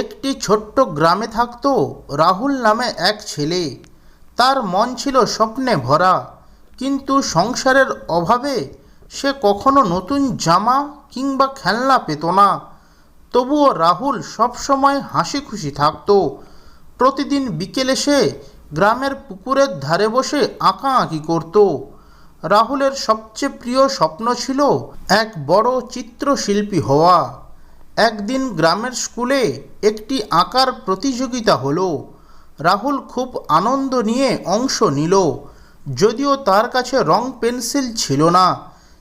একটি ছোট্ট গ্রামে থাকতো রাহুল নামে এক ছেলে। তার মন ছিল স্বপ্নে ভরা, কিন্তু সংসারের অভাবে সে কখনো নতুন জামা কিংবা খেলনা পেত না। তবুও রাহুল সবসময় হাসি খুশি থাকতো। প্রতিদিন বিকেলে সে গ্রামের পুকুরের ধারে বসে আঁকাআঁকি করত। রাহুলের সবচেয়ে প্রিয় স্বপ্ন ছিল এক বড় চিত্রশিল্পী হওয়া। একদিন গ্রামের স্কুলে একটি আঁকার প্রতিযোগিতা হলো। রাহুল খুব আনন্দ নিয়ে অংশ নিল। যদিও তার কাছে রং পেন্সিল ছিল না।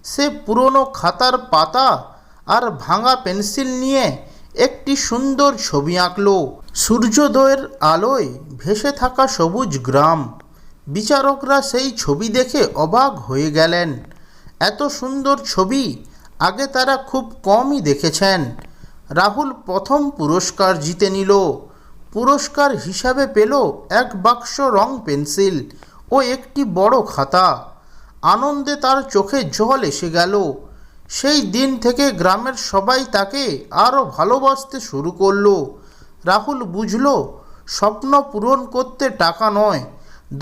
সে পুরনো খাতার পাতা আর ভাঙা পেন্সিল নিয়ে একটি সুন্দর ছবি আঁকলো। সূর্যোদয়ের আলোয় ভেসে থাকা সবুজ গ্রাম। বিচারকরা সেই ছবি দেখে অবাক হয়ে গেলেন। এত সুন্দর ছবি আগে তারা খুব কমই দেখেছেন। রাহুল প্রথম পুরস্কার জিতে নিল। পুরস্কার হিসাবে পেল এক বাক্স রং পেন্সিল ও একটি বড় খাতা। আনন্দে তার চোখে জল এসে গেল। সেই দিন থেকে গ্রামের সবাই তাকে আরও ভালোবাসতে শুরু করল। রাহুল বুঝল, স্বপ্ন পূরণ করতে টাকা নয়,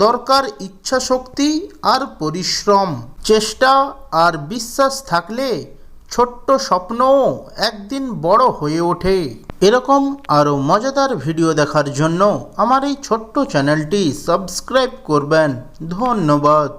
দরকার ইচ্ছা শক্তি আর পরিশ্রম। চেষ্টা আর বিশ্বাস থাকলে ছোট্ট স্বপ্নও একদিন বড় হয়ে ওঠে। এরকম আরও মজাদার ভিডিও দেখার জন্য আমার এই ছোট্ট চ্যানেলটি সাবস্ক্রাইব করবেন। ধন্যবাদ।